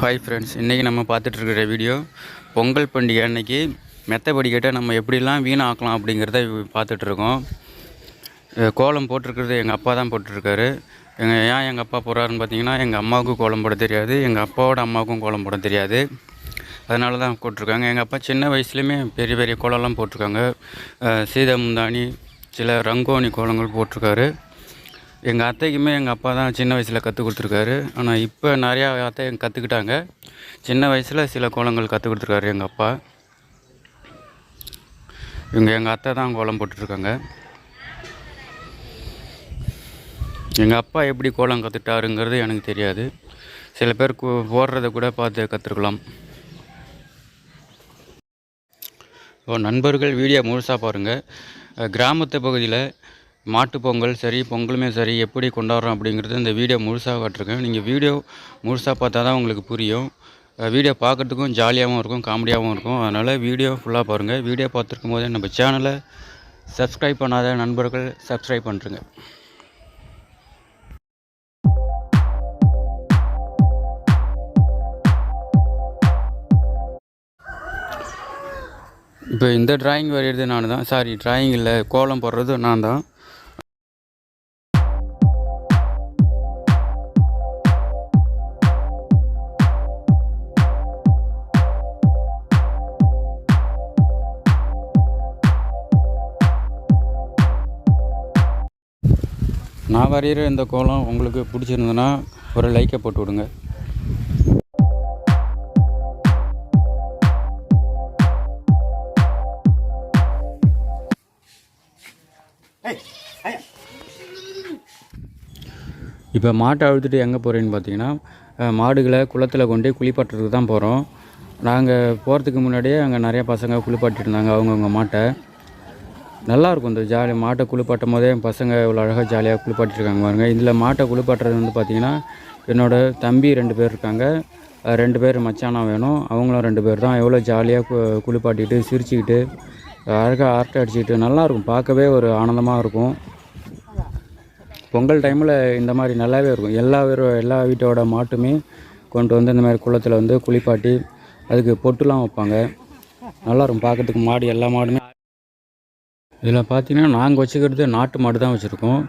Hi friends இன்றைக்கி நம்ம பார்த்துட்ருக்கிற video Pongal பண்டிகை அன்னைக்கு மெத்த படிக்கட்டை நம்ம எப்படிலாம் வீணாக்கலாம் அப்படிங்கிறத பார்த்துட்ருக்கோம். கோலம் போட்டிருக்கிறது எங்கள் அப்பா தான் போட்டிருக்காரு. எங்கள் ஏன் எங்கள் அப்பா போடுறாருன்னு பார்த்தீங்கன்னா எங்கள் அம்மாவுக்கும் கோலம் போட தெரியாது எங்கள் அப்பாவோட அம்மாவுக்கும் கோலம் போட தெரியாது. அதனால தான் போட்டிருக்காங்க. எங்கள் அப்பா சின்ன வயசுலேயுமே பெரிய பெரிய கோலம்லாம் போட்டிருக்காங்க. அஹ் சீதா சில ரங்கோணி கோலங்கள் போட்டிருக்காரு. எங்கள் அத்தைக்குமே எங்கள் அப்பா தான் சின்ன வயசில் கற்றுக் கொடுத்துருக்காரு. ஆனால் இப்போ நிறையா அத்தை கற்றுக்கிட்டாங்க சின்ன வயசில் சில கோலங்கள் கற்றுக் கொடுத்துருக்காரு எங்கள் அப்பா. இவங்க எங்கள் அத்தை தான் கோலம் போட்டுட்ருக்காங்க. எங்கள் அப்பா எப்படி கோலம் கற்றுட்டாருங்கிறது எனக்கு தெரியாது. சில பேர் கு- போடுறத கூட பார்த்து கற்றுருக்கலாம் இப்போ நண்பர்கள் வீடியோ முழுசாக பாருங்கள் கிராமத்து பகுதியில் மாட்டுப்பொங்கல் சரி பொங்கலுமே சரி எப்படி கொண்டாடுறோம் அப்படிங்கிறது இந்த வீடியோ முழுசாக காட்டிருக்கேன். நீங்கள் வீடியோ முழுசாக பார்த்தா தான் உங்களுக்கு புரியும். வீடியோ பார்க்குறதுக்கும் ஜாலியாகவும் இருக்கும் காமெடியாகவும் இருக்கும். அதனால் வீடியோ ஃபுல்லாக பாருங்கள் வீடியோ பார்த்துருக்கும் போதே நம்ம சேனலை சப்ஸ்கிரைப் பண்ணாத நண்பர்கள் சப்ஸ்கிரைப் பண்ணுறங்க இப்போ இந்த டிராயிங் வரைகிறது நான் தான் சாரி டிராயிங் இல்லை கோலம் போடுறது நான் தான் நான் வரைகிற இந்த கோலம் உங்களுக்கு பிடிச்சிருந்ததுன்னா ஒரு லைக்கை போட்டு விடுங்க. இப்போ மாட்டை அழுத்துட்டு எங்கே போகிறேன்னு பார்த்தீங்கன்னா மாடுகளை குளத்தில் கொண்டு குளிப்பாட்டுறதுக்கு தான் போகிறோம் நாங்கள் போகிறதுக்கு முன்னாடியே அங்கே நிறையா பசங்க குளிப்பாட்டிருந்தாங்க அவங்கவுங்க மாட்டை. நல்லாயிருக்கும் இந்த ஜாலி மாட்டை குளிப்பாட்டும் போதே என் பசங்க இவ்வளோ அழகாக ஜாலியாக குளிப்பாட்டிருக்காங்க பாருங்க. இதில் மாட்டை குளிப்பாட்டுறது வந்து பார்த்திங்கன்னா என்னோடய தம்பி ரெண்டு பேர் இருக்காங்க. ரெண்டு பேர் மச்சானா வேணும். அவங்களும் ரெண்டு பேர் தான். எவ்வளோ ஜாலியாக கு குளிப்பாட்டிட்டு சிரிச்சுக்கிட்டு அழகாக ஆர்ட் அடிச்சுக்கிட்டு நல்லாயிருக்கும். பார்க்கவே ஒரு ஆனந்தமாக இருக்கும். பொங்கல் டைமில் இந்த மாதிரி நல்லாவே இருக்கும். எல்லா பேரும் எல்லா வீட்டோட மாட்டுமே கொண்டு வந்து இந்த மாதிரி குளத்தில் வந்து குளிப்பாட்டி அதுக்கு பொட்டுலாம் வைப்பாங்க. நல்லாயிருக்கும். பார்க்கறதுக்கு மாடு எல்லா மாடுமே இதில் பார்த்தீங்கன்னா நாங்கள் வச்சுக்கிறது நாட்டு மாடு தான் வச்சுருக்கோம்.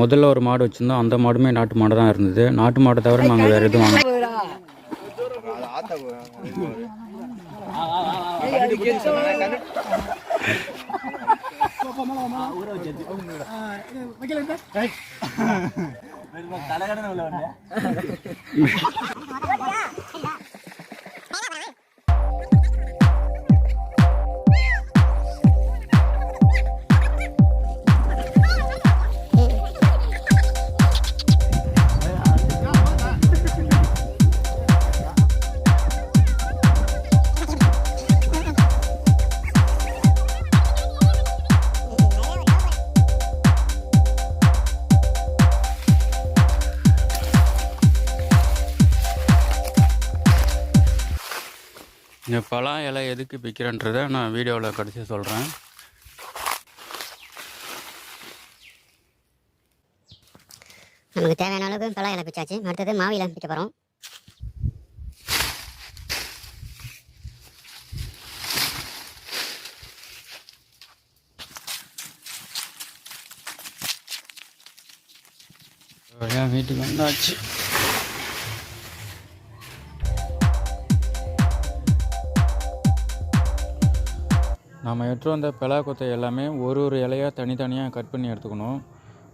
முதல்ல ஒரு மாடு வச்சுருந்தோம். அந்த மாடுமே நாட்டு மாடு தான் இருந்தது. நாட்டு மாடை தவிர நாங்கள் வேறு எதுவும் வாங்க இந்த பழம் இலை எதுக்கு பிக்கிறன்றதை நான் வீடியோவில் கடைசி சொல்கிறேன். நமக்கு தேவையான அளவுக்கு பழம் இலை பிச்சாச்சு. அடுத்தது மாவு இலை பிக்க போகிறோம் என் வீட்டுக்கு வந்தாச்சு. நம்ம எடுத்துகிட்டு வந்த பிளா கொத்தை எல்லாமே ஒரு ஒரு இலையாக தனித்தனியாக கட் பண்ணி எடுத்துக்கணும்.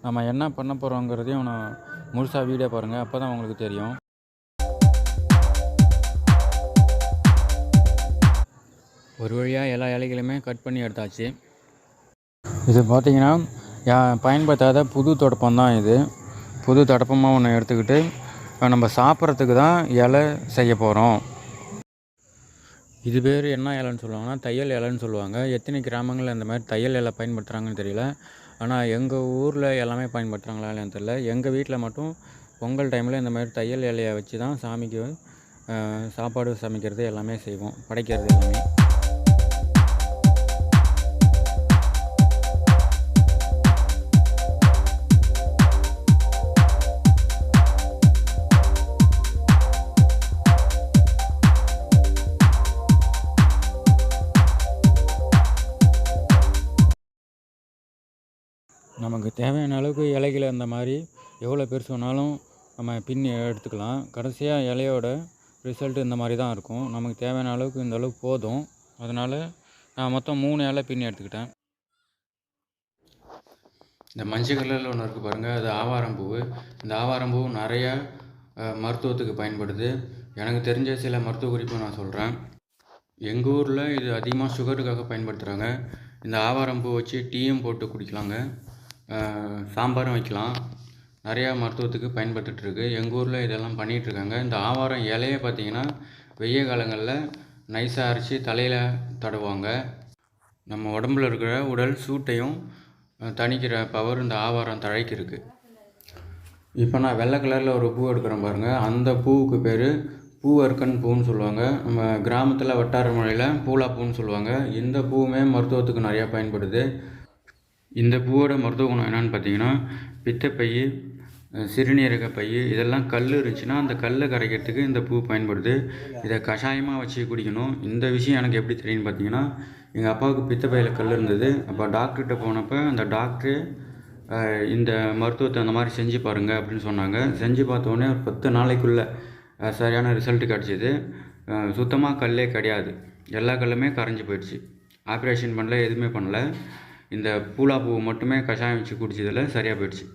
நம்ம என்ன பண்ண போகிறோங்கிறதையும் நான் முழுசாக வீடியோ பாருங்கள் அப்போ தான் உங்களுக்கு தெரியும். ஒரு வழியாக எல்லா இலைகளையுமே கட் பண்ணி எடுத்தாச்சு. இது பார்த்தீங்கன்னா பயன்படுத்தாத புது தொடப்பம் தான் இது. புது தொடப்பமாக ஒன்று எடுத்துக்கிட்டு நம்ம சாப்பிட்றதுக்கு தான் இலை செய்ய போகிறோம் இது பேர் என்ன இலைன்னு சொல்லுவாங்கன்னா தையல் இலைன்னு சொல்லுவாங்க. எத்தனை கிராமங்களில் இந்த மாதிரி தையல் இலை பயன்படுத்துகிறாங்கன்னு தெரியல. ஆனால் எங்கள் ஊரில் எல்லாமே பயன்படுத்துகிறாங்களா இல்லைன்னு தெரியல. எங்கள் வீட்டில் மட்டும் பொங்கல் டைமில் இந்த மாதிரி தையல் இலையை வச்சு தான் சாமிக்கு சாப்பாடு சமைக்கிறது எல்லாமே செய்வோம். படைக்கிறது எல்லாமே. நமக்கு தேவையான அளவுக்கு இலைகளை அந்த மாதிரி எவ்வளோ பெருசு வேணாலும் நம்ம பின்னி எடுத்துக்கலாம். கடைசியாக இலையோட ரிசல்ட் இந்த மாதிரி தான் இருக்கும். நமக்கு தேவையான அளவுக்கு இந்த அளவுக்கு போதும். அதனால் நான் மொத்தம் மூணு இலை பின்னி எடுத்துக்கிட்டேன். இந்த மஞ்சள் கலரில் ஒன்று இருக்குது பாருங்கள் அது ஆவாரம்பூ இந்த ஆவாரம்பூ நிறையா நிறைய மருத்துவத்துக்கு பயன்படுது. எனக்கு தெரிஞ்ச சில மருத்துவ குறிப்பு நான் சொல்கிறேன் எங்கள் ஊரில் இது அதிகமாக சுகருக்காக பயன்படுத்துகிறாங்க இந்த ஆவாரம்பூ வச்சு டீயும் போட்டு குடிக்கலாங்க. சாம்பாரும் வைக்கலாம். நிறையா மருத்துவத்துக்கு பயன்பட்டுட்ருக்கு. எங்கள் ஊரில் இதெல்லாம் பண்ணிகிட்ருக்காங்க இந்த ஆவாரம் இலைய பார்த்தீங்கன்னா வெய்ய காலங்களில் நைஸாக அரைச்சி தலையில் தடவுவாங்க. நம்ம உடம்புல இருக்கிற உடல் சூட்டையும் தணிக்கிற பவர் இந்த ஆவாரம் தழைக்கு இருக்குது இப்போ நான் வெள்ளை கலரில் ஒரு பூ எடுக்கிறேன் பாருங்கள் அந்த பூவுக்கு பேர் பூவர்க்கன் பூன்னு சொல்லுவாங்க. நம்ம கிராமத்தில் வட்டார மொழியில் பூலா பூன்னு சொல்லுவாங்க. இந்த பூவுமே மருத்துவத்துக்கு நிறையா பயன்படுது. இந்த பூவோட மருத்துவ குணம் என்னென்னு பார்த்தீங்கன்னா பித்தப்பை சிறுநீரக பை இதெல்லாம் கல் இருந்துச்சுன்னா அந்த கல்லை கரைக்கிறதுக்கு இந்த பூ பயன்படுது. இதை கஷாயமாக வச்சு குடிக்கணும். இந்த விஷயம் எனக்கு எப்படி தெரியும்னு பார்த்தீங்கன்னா எங்கள் அப்பாவுக்கு பித்தப்பையில் கல் இருந்தது. அப்போ டாக்டர்கிட்ட போனப்போ அந்த டாக்டரு இந்த மருத்துவத்தை அந்த மாதிரி செஞ்சு பாருங்கள் அப்படின்னு சொன்னாங்க. செஞ்சு பார்த்தோன்னே ஒரு பத்து நாளைக்குள்ளே சரியான ரிசல்ட் கிடச்சிது. சுத்தமாக கல்லே கிடையாது. எல்லா கல்லுமே கரைஞ்சி போயிடுச்சு. ஆப்ரேஷன் பண்ணல எதுவுமே பண்ணல. இந்த பூலா பூ மட்டுமே கஷாயம் வச்சு குடிச்சதில் சரியாக போயிடுச்சு.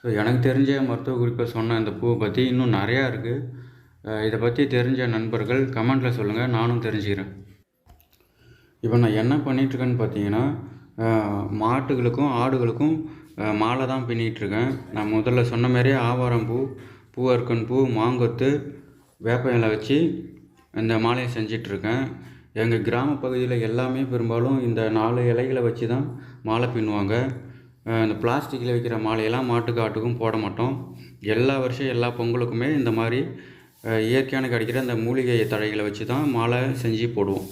ஸோ எனக்கு தெரிஞ்ச மருத்துவ குறிப்பை சொன்ன இந்த பூவை பற்றி இன்னும் நிறையா இருக்குது இதை பற்றி தெரிஞ்ச நண்பர்கள் கமெண்ட்டில் சொல்லுங்கள் நானும் தெரிஞ்சுக்கிறேன். இப்போ நான் என்ன பண்ணிகிட்ருக்கேன்னு பார்த்தீங்கன்னா மாட்டுகளுக்கும் ஆடுகளுக்கும் மாலை தான் பின்னிகிட்ருக்கேன் நான் முதல்ல சொன்ன மாதிரியே ஆவாரம் பூ பூவர்க்கன் பூ மாங்கொத்து வேப்ப இலை வச்சு இந்த மாலையை செஞ்சிட்ருக்கேன் எங்கள் கிராம பகுதியில் எல்லாமே பெரும்பாலும் இந்த நாலு இலைகளை வச்சு தான் மாலை பின்னுவாங்க. இந்த பிளாஸ்டிக்கில் வைக்கிற மாலையெல்லாம் மாட்டுக்கு ஆட்டுக்கும் போட மாட்டோம். எல்லா வருஷம் எல்லா பொங்கலுக்குமே இந்த மாதிரி இயற்கையான கிடைக்கிற அந்த மூலிகை தழைகளை வச்சு தான் மாலை செஞ்சு போடுவோம்.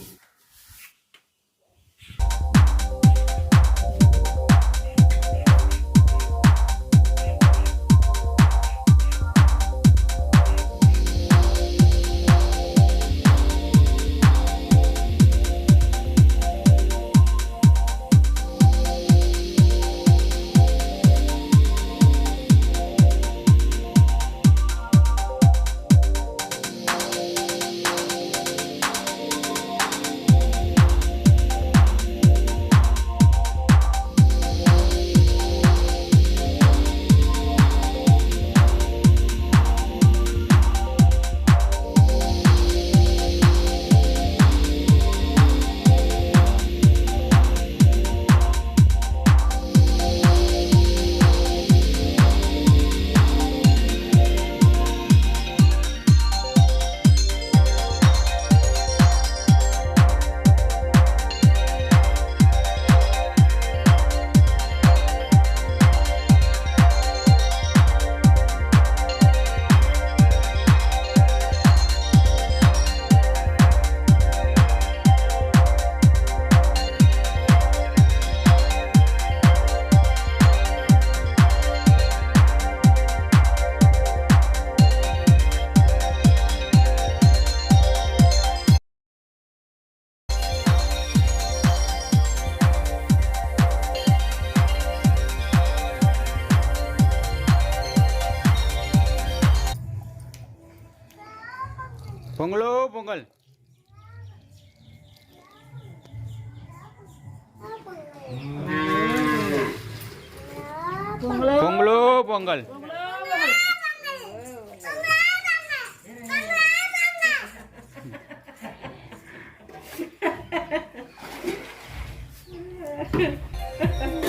பொங்கலோ பொங்கல் பொங்கலோ பொங்கல் Ha ha ha.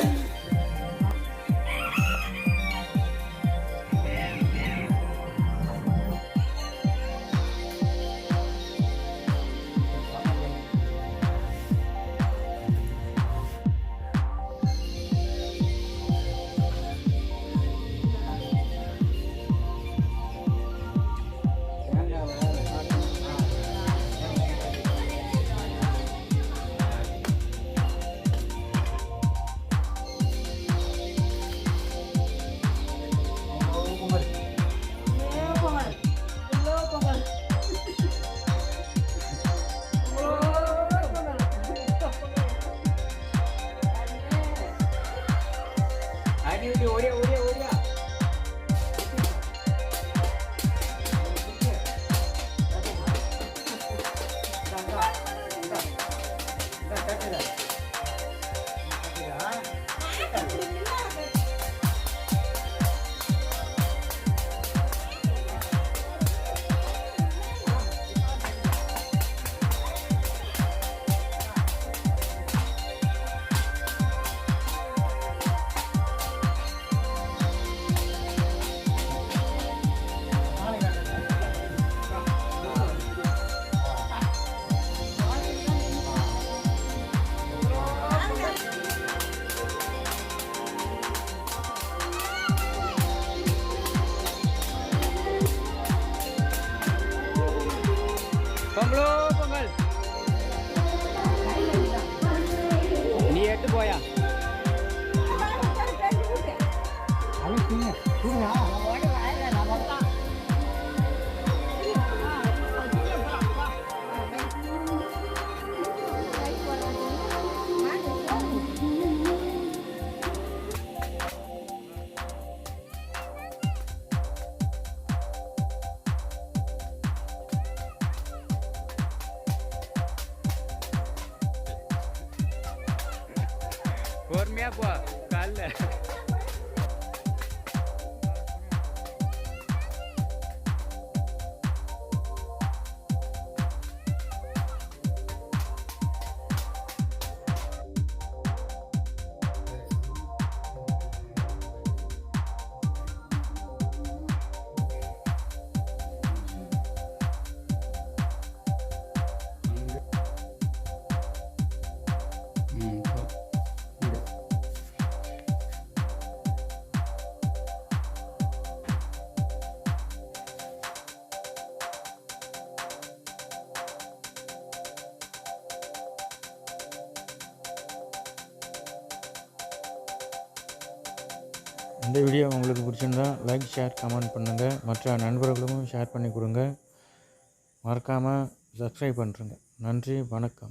നമ്മളോ പൊങ്ങൽ നീ ഏട്ട് പോയാ? காலைல ம் இந்த வீடியோ உங்களுக்கு பிடிச்சிருந்தா லைக் ஷேர் கமெண்ட் பண்ணுங்கள் மற்ற நண்பர்களுக்கும் ஷேர் பண்ணி கொடுங்க. மறக்காமல் சப்ஸ்கிரைப் பண்ணுறங்க நன்றி வணக்கம்.